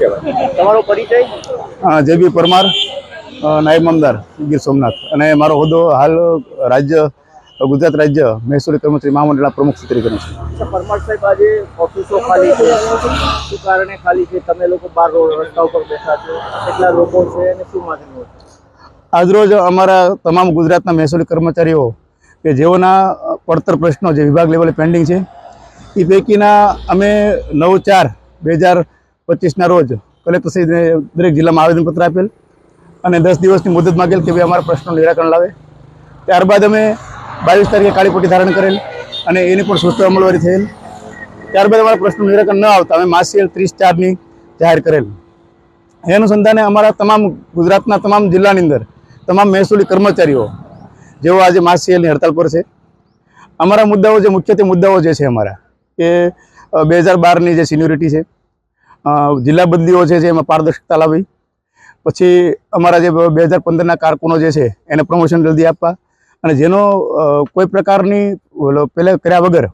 તમારો પરિચય? જે બી પરમાર નાયબ મામદાર ગીર સોમનાથ. અને મારો હોદ્દો હાલ રાજ્ય ગુજરાત રાજ્ય મહેસૂલી કર્મચારી મહામંડળના પ્રમુખ તરીકે છે. પરમાર સાહેબ આજે ઓફિસો ખાલી છે. શું કારણે ખાલી છે? તમે લોકો બાર રોડ રસ્તા ઉપર બેઠા છો. કેટલા લોકો છે અને શું માંગણીઓ આજરોજ અમારા તમામ ગુજરાતના મહેસૂલી કર્મચારીઓ કે જેઓના પડતર પ્રશ્નો જે વિભાગ લેવલે પેન્ડિંગ છે એ પૈકીના અમે નવ ચાર બે હજાર પચીસના રોજ કલેક્ટરશ્રીને દરેક જિલ્લામાં આવેદનપત્ર આપેલ અને દસ દિવસની મુદત માગેલ કે ભાઈ અમારા પ્રશ્નો નિરાકરણ લાવે. ત્યારબાદ અમે બાવીસ તારીખે કાળીપટ્ટી ધારણ કરેલ અને એની પણ સુસ્ત અમલવારી થયેલ. ત્યારબાદ અમારા પ્રશ્નો નિરાકરણ ન આવતા અમે માસિયલ ત્રીસ ચારની જાહેર કરેલ. એ અનુસંધાને અમારા તમામ ગુજરાતના તમામ જિલ્લાની અંદર તમામ મહેસૂલી કર્મચારીઓ, જેઓ આજે માસિયલની હડતાલ પર છે, અમારા મુદ્દાઓ જે મુખ્યત્વે મુદ્દાઓ જે છે અમારા કે બે હજાર બારની જે સિન્યોરિટી છે જિલ્લા બદલીઓ છે જે એમાં પારદર્શકતા લાવવી પછી અમારા જે બે હજાર પંદરના કારકુનો જે છે, એને પ્રમોશન જલ્દી આપવા. અને જેનો કોઈ પ્રકારની પહેલાં કર્યા વગર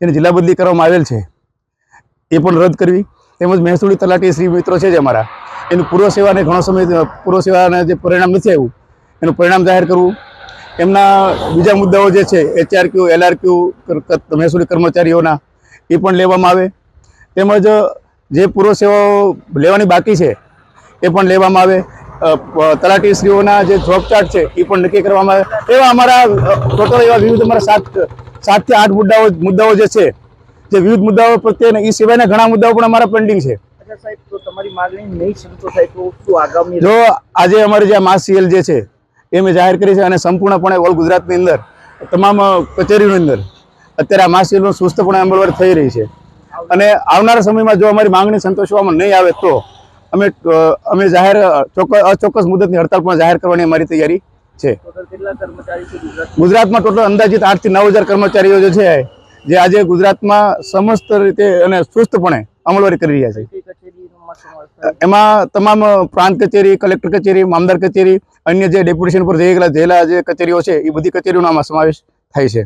એને જિલ્લા બદલી કરવામાં આવેલ છે, એ પણ રદ કરવી. તેમજ મહેસૂલી તલાટી શ્રી મિત્રો છે જે અમારા, એનું પૂર્વ સેવાને ઘણો સમય પૂર્વ સેવાને જે પરિણામ નથી આવ્યું, એનું પરિણામ જાહેર કરવું. એમના બીજા મુદ્દાઓ જે છે, એચઆરક્યુ, એલઆરક્યુ મહેસૂલી કર્મચારીઓના, એ પણ લેવામાં આવે. તેમજ જે પૂર્વ સેવાઓ લેવાની બાકી છે એ પણ લેવામાં આવે. તલાટીશ્રીઓના જે જોબ ચાર્ટ છે એ પણ નક્કી કરવામાં આવે. એવા અમારા ટોટલ એવા વિવિધ અમારા સાત સાતથી આઠ મુદ્દાઓ મુદ્દાઓ જે છે જે વિવિધ મુદ્દાઓ પ્રત્યે એ સિવાયના ઘણા મુદ્દાઓ પણ અમારા પેન્ડિંગ છે. જો આજે અમારી જે આ માસ સીએલ જે છે એ મેં જાહેર કરી છે અને સંપૂર્ણપણે ઓલ ગુજરાતની અંદર તમામ કચેરીઓની અંદર અત્યારે આ માસ સીએલનું સુસ્તપણે અમલવારી થઈ રહી છે. અને આવનારા સમયમાં જો અમારી માંગણી સંતોષવામાં નહીં આવે તો અમે અમે જાહેર ચોક્કસ અચોક્કસ મુદતની હડતાલ પણ જાહેર કરવાની અમારી તૈયારી છે. ગુજરાતમાં? ટોટલ અંદાજિત આઠથી નવ હજાર કર્મચારીઓ જે છે જે આજે ગુજરાતમાં સમસ્ત રીતે અને સુસ્તપણે અમલવારી કરી રહ્યા છે? એમાં તમામ પ્રાંત કચેરી કલેક્ટર કચેરી મામદાર કચેરી અન્ય જે ડેપ્યુટેશન પર જઈ ગયેલા જે કચેરીઓ છે એ બધી કચેરીઓનો આમાં સમાવેશ થાય છે.